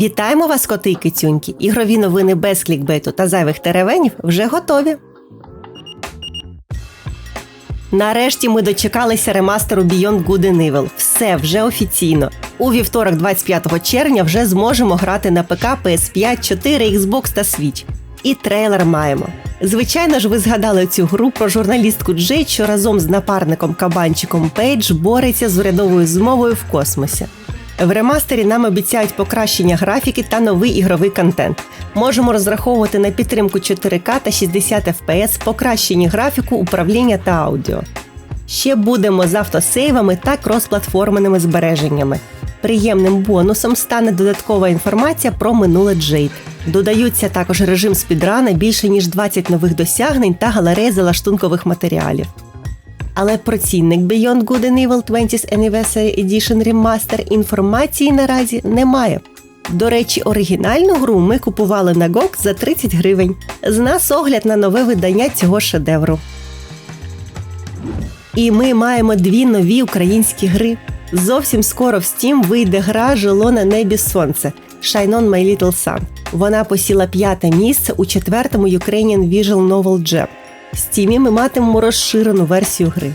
Вітаємо вас, коти й кицюньки! Ігрові новини без клікбейту та зайвих теревенів вже готові. Нарешті ми дочекалися ремастеру Beyond Good and Evil. Все вже офіційно. У вівторок, 25 червня, вже зможемо грати на ПК, PS5, 4, Xbox та Switch. І трейлер маємо. Звичайно ж, ви згадали цю гру про журналістку Джейд, що разом з напарником кабанчиком Пейдж бореться з урядовою змовою в космосі. В ремастері нам обіцяють покращення графіки та новий ігровий контент. Можемо розраховувати на підтримку 4К та 60 FPS, покращені графіку, управління та аудіо. Ще будемо з автосейвами та кросплатформеними збереженнями. Приємним бонусом стане додаткова інформація про минуле Джейд. Додаються також режим спідрана, більше ніж 20 нових досягнень та галерея залаштункових матеріалів. Але про цінник Beyond Good and Evil 20th Anniversary Edition Remaster інформації наразі немає. До речі, оригінальну гру ми купували на GOG за 30 гривень. З нас огляд на нове видання цього шедевру. І ми маємо дві нові українські гри. Зовсім скоро в Steam вийде гра Жило на небі сонце Shine on My Little Sun. Вона посіла п'яте місце у четвертому Ukrainian Visual Novel Jam. В стімі ми матимемо розширену версію гри.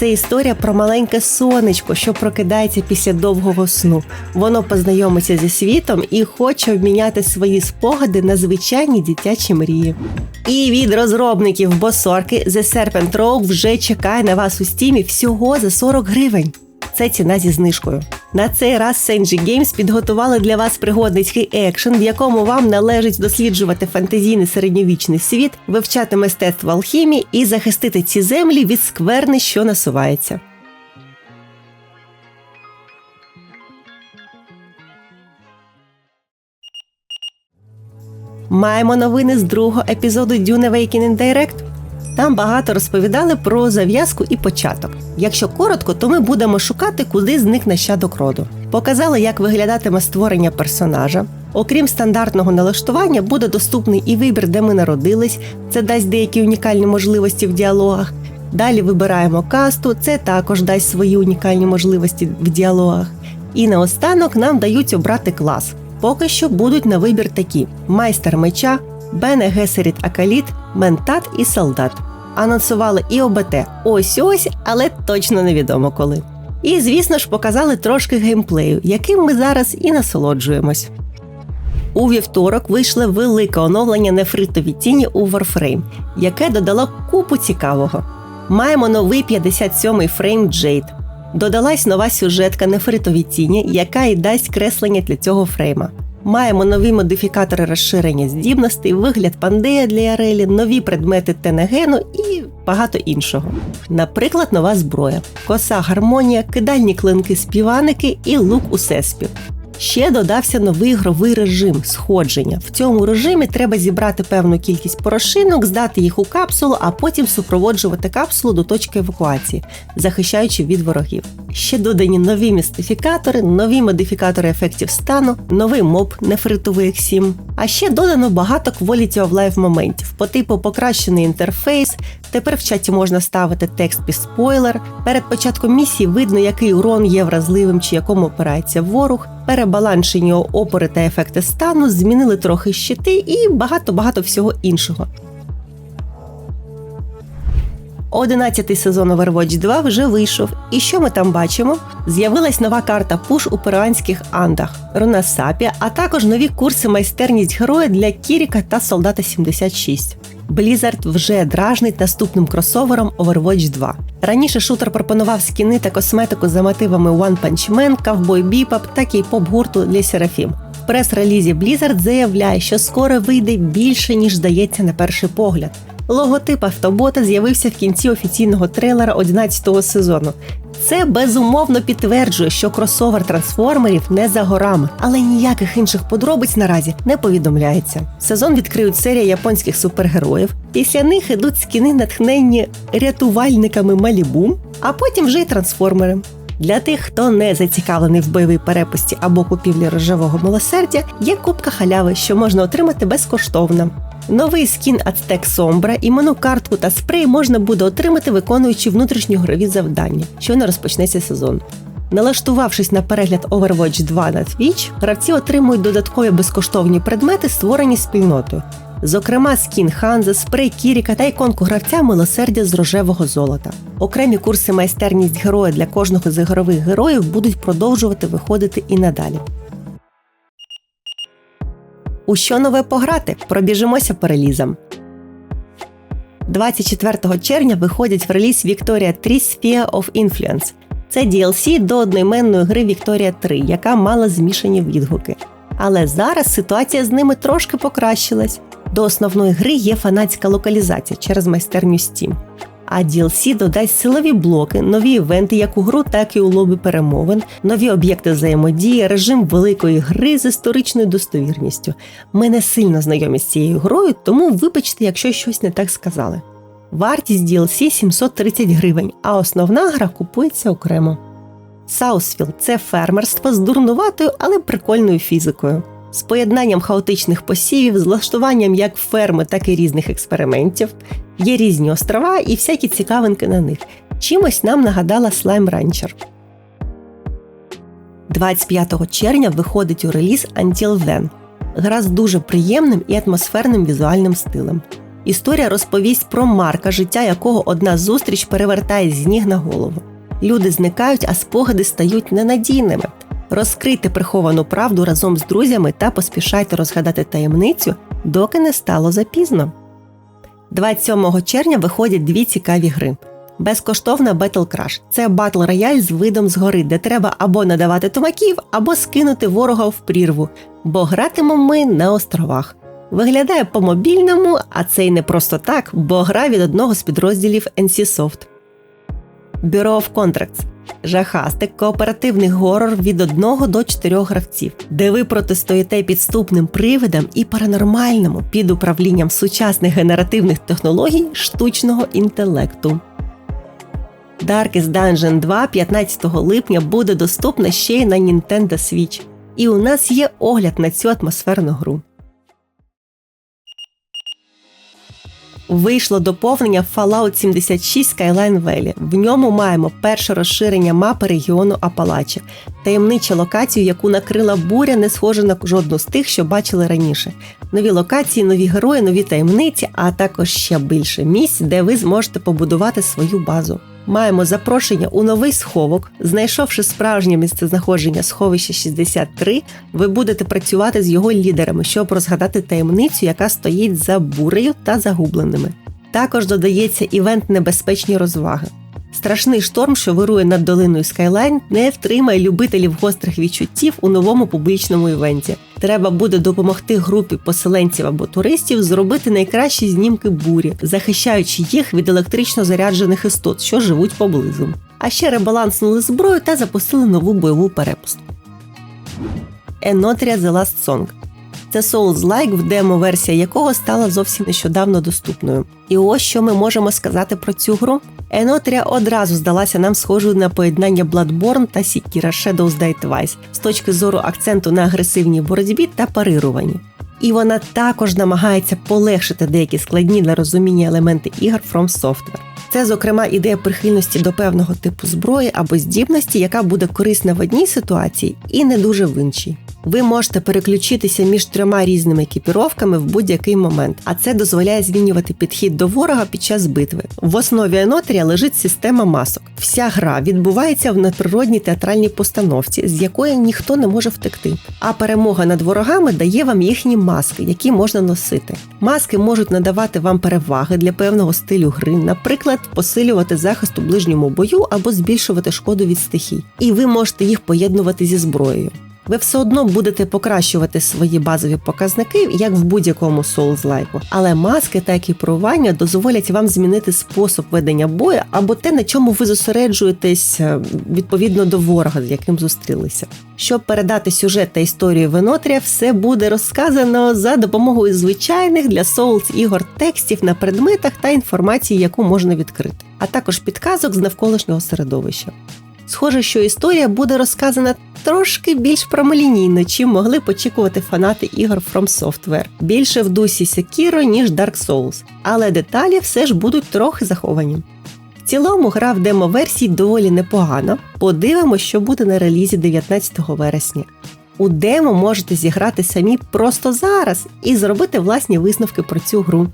Це історія про маленьке сонечко, що прокидається після довгого сну. Воно познайомиться зі світом і хоче обміняти свої спогади на звичайні дитячі мрії. І від розробників босорки The Serpent Rogue вже чекає на вас у стімі всього за 40 гривень. Це ціна зі знижкою. На цей раз Senji Games підготували для вас пригодницький екшен, в якому вам належить досліджувати фантазійний середньовічний світ, вивчати мистецтво алхімії і захистити ці землі від скверни, що насувається. Маємо новини з другого епізоду Dune Awakening Direct. Там багато розповідали про зав'язку і початок. Якщо коротко, то ми будемо шукати, куди зник нащадок роду. Показали, як виглядатиме створення персонажа. Окрім стандартного налаштування, буде доступний і вибір, де ми народились. Це дасть деякі унікальні можливості в діалогах. Далі вибираємо касту, це також дасть свої унікальні можливості в діалогах. І наостанок нам дають обрати клас. Поки що будуть на вибір такі: майстер меча, Бене Гесеріт Акаліт, Ментат і Солдат. Анонсували і ОБТ ось ось, але точно невідомо коли. І, звісно ж, показали трошки геймплею, яким ми зараз і насолоджуємось. У вівторок вийшло велике оновлення нефритові тіні у Warframe, яке додало купу цікавого. Маємо новий 57-й фрейм Jade. Додалась нова сюжетка нефритові тіні, яка і дасть креслення для цього фрейма. Маємо нові модифікатори розширення здібностей, вигляд пандея для Ярелі, нові предмети тенегену і багато іншого. Наприклад, нова зброя, коса гармонія, кидальні клинки співаники і лук у сеспів. Ще додався новий ігровий режим сходження. В цьому режимі треба зібрати певну кількість порошинок, здати їх у капсулу, а потім супроводжувати капсулу до точки евакуації, захищаючи від ворогів. Ще додані нові містифікатори, нові модифікатори ефектів стану, новий моб нефритовий X7. А ще додано багато quality of life моментів по типу покращений інтерфейс. Тепер в чаті можна ставити текст під спойлер. Перед початком місії видно, який урон є вразливим чи якому опирається ворог. Перебаланшені опори та ефекти стану, змінили трохи щити і багато-багато всього іншого. Одинадцятий сезон Overwatch 2 вже вийшов. І що ми там бачимо? З'явилась нова карта пуш у перуанських андах, Ронасапі, а також нові курси майстерність героя для Кіріка та Солдата 76. Blizzard вже дражнить наступним кросовером Overwatch 2. Раніше шутер пропонував скіни та косметику за мотивами One Punch Man, Cowboy Bebop та кей-поп гурту для Серафім. Прес-релізі Blizzard заявляє, що скоро вийде більше ніж здається на перший погляд. Логотип автобота з'явився в кінці офіційного трейлера 11-го сезону. Це безумовно підтверджує, що кросовер трансформерів не за горами, але ніяких інших подробиць наразі не повідомляється. Сезон відкриють серія японських супергероїв. Після них ідуть скіни, натхненні рятувальниками Малібу, а потім вже й трансформери. Для тих, хто не зацікавлений в бойовій перепусті або купівлі рожевого милосердя, є кубка халяви, що можна отримати безкоштовно. Новий скін Aztec Sombra, іменну картку та спрей можна буде отримати, виконуючи внутрішньогрові завдання, що не розпочнеться сезон. Налаштувавшись на перегляд Overwatch 2 на Twitch, гравці отримують додаткові безкоштовні предмети, створені спільнотою. Зокрема, скін Ханза, спрей Кіріка та іконку гравця милосердя з рожевого золота. Окремі курси майстерність героя для кожного з ігрових героїв будуть продовжувати виходити і надалі. У що нове пограти? Пробіжимося перелізам. 24 червня виходить в реліз Victoria 3 Sphere of Influence. Це DLC до одноіменної гри Victoria 3, яка мала змішані відгуки. Але зараз ситуація з ними трошки покращилась. До основної гри є фанатська локалізація через майстерню Steam. А DLC додасть силові блоки, нові івенти як у гру, так і у лобі перемовин, нові об'єкти взаємодії, режим великої гри з історичною достовірністю. Ми не сильно знайомі з цією грою, тому вибачте, якщо щось не так сказали. Вартість DLC 730 гривень, а основна гра купується окремо. Саусфілд це фермерство з дурнуватою, але прикольною фізикою з поєднанням хаотичних посівів, з влаштуванням як ферми, так і різних експериментів. Є різні острова і всякі цікавинки на них. Чимось нам нагадала Slime Rancher. 25 червня виходить у реліз Until Then. Гра з дуже приємним і атмосферним візуальним стилем. Історія розповість про Марка, життя якого одна зустріч перевертає з ніг на голову. Люди зникають, а спогади стають ненадійними. Розкрийте приховану правду разом з друзями та поспішайте розгадати таємницю, доки не стало запізно. 27 червня виходять дві цікаві гри. Безкоштовна Battle Crash – це батл рояль з видом згори, де треба або надавати тумаків, або скинути ворога в прірву, бо гратимемо ми на островах. Виглядає по мобільному, а це й не просто так, бо гра від одного з підрозділів NCSoft. Bureau of Contracts Жахастик кооперативний горор від 1 до 4 гравців, де ви протистоїте підступним привидам і паранормальному під управлінням сучасних генеративних технологій штучного інтелекту. Darkest Dungeon 2 15 липня буде доступна ще й на Nintendo Switch. І у нас є огляд на цю атмосферну гру. Вийшло доповнення Fallout 76 Skyline Valley. В ньому маємо перше розширення мапи регіону Апалачі, таємничу локацію, яку накрила буря, не схожа на жодну з тих, що бачили раніше. Нові локації, нові герої, нові таємниці, а також ще більше місць, де ви зможете побудувати свою базу маємо запрошення у новий сховок. Знайшовши справжнє місцезнаходження сховища 63, ви будете працювати з його лідерами, щоб розгадати таємницю, яка стоїть за бурею та загубленими. Також додається івент небезпечні розваги. Страшний шторм, що вирує над долиною Скайлайн, не втримає любителів гострих відчуттів у новому публічному івенті. Треба буде допомогти групі поселенців або туристів зробити найкращі знімки бурі, захищаючи їх від електрично заряджених істот, що живуть поблизу. А ще ребаланснули зброю та запустили нову бойову перепустку. Енотрія The Last Song це Souls-like, в демо-версія якого стала зовсім нещодавно доступною. І ось що ми можемо сказати про цю гру. Енотрія одразу здалася нам схожою на поєднання Bloodborne та Sekiro Shadows Die Twice з точки зору акценту на агресивній боротьбі та парируванні. І вона також намагається полегшити деякі складні для розуміння елементи ігор From Software. Це, зокрема, ідея прихильності до певного типу зброї або здібності, яка буде корисна в одній ситуації і не дуже в іншій. Ви можете переключитися між трьома різними екіпіровками в будь-який момент, а це дозволяє змінювати підхід до ворога під час битви. В основі Енотрія лежить система масок. Вся гра відбувається в надприродній театральній постановці, з якої ніхто не може втекти. А перемога над ворогами дає вам їхні маски, які можна носити. Маски можуть надавати вам переваги для певного стилю гри, наприклад, посилювати захист у ближньому бою або збільшувати шкоду від стихій. І ви можете їх поєднувати зі зброєю ви все одно будете покращувати свої базові показники, як в будь-якому Souls-like. Але маски та екіпірування дозволять вам змінити спосіб ведення бою або те, на чому ви зосереджуєтесь е, відповідно до ворога, з яким зустрілися. Щоб передати сюжет та історію Венотрія, все буде розказано за допомогою звичайних для Souls ігор текстів на предметах та інформації, яку можна відкрити, а також підказок з навколишнього середовища. Схоже, що історія буде розказана трошки більш промолінійно, чим могли б очікувати фанати ігор From Software. Більше в дусі Sekiro, ніж Dark Souls, але деталі все ж будуть трохи заховані В цілому гра в демо-версії доволі непогано. Подивимося, що буде на релізі 19 вересня. У демо можете зіграти самі просто зараз і зробити власні висновки про цю гру.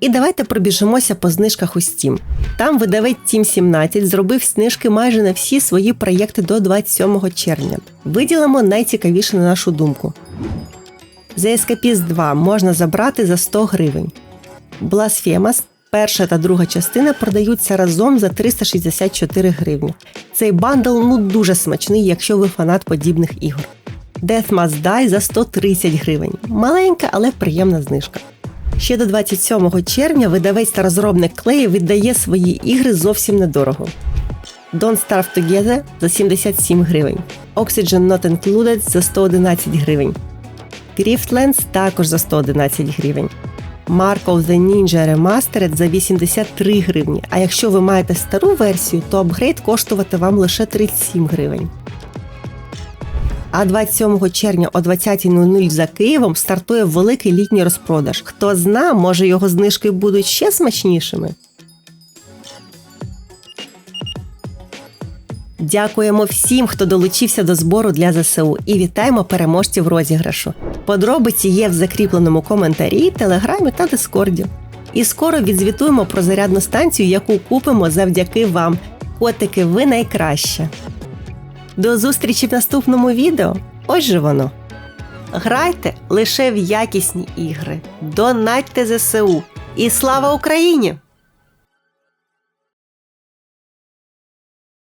І давайте пробіжимося по знижках у Steam. Там видавець Team 17 зробив знижки майже на всі свої проєкти до 27 червня. Виділимо найцікавіше на нашу думку. The Escapist 2 можна забрати за 100 гривень. Blasphemous перша та друга частина продаються разом за 364 гривні. Цей бандл ну дуже смачний, якщо ви фанат подібних ігор. Death Must Die за 130 гривень. Маленька, але приємна знижка. Ще до 27 червня видавець та розробник Clay віддає свої ігри зовсім недорого. Don't Starve Together за 77 гривень. Oxygen Not Included за 111 гривень. Griftlands також за 111 гривень. Mark of the Ninja Remastered за 83 гривні. А якщо ви маєте стару версію, то апгрейд коштувати вам лише 37 гривень. А 27 червня о 20.00 за Києвом стартує великий літній розпродаж. Хто зна, може його знижки будуть ще смачнішими. Дякуємо всім, хто долучився до збору для ЗСУ, і вітаємо переможців розіграшу. Подробиці є в закріпленому коментарі, телеграмі та дискорді. І скоро відзвітуємо про зарядну станцію, яку купимо завдяки вам. Котики, ви найкраще. До зустрічі в наступному відео. Ось же воно. Грайте лише в якісні ігри. Донатьте ЗСУ. І слава Україні!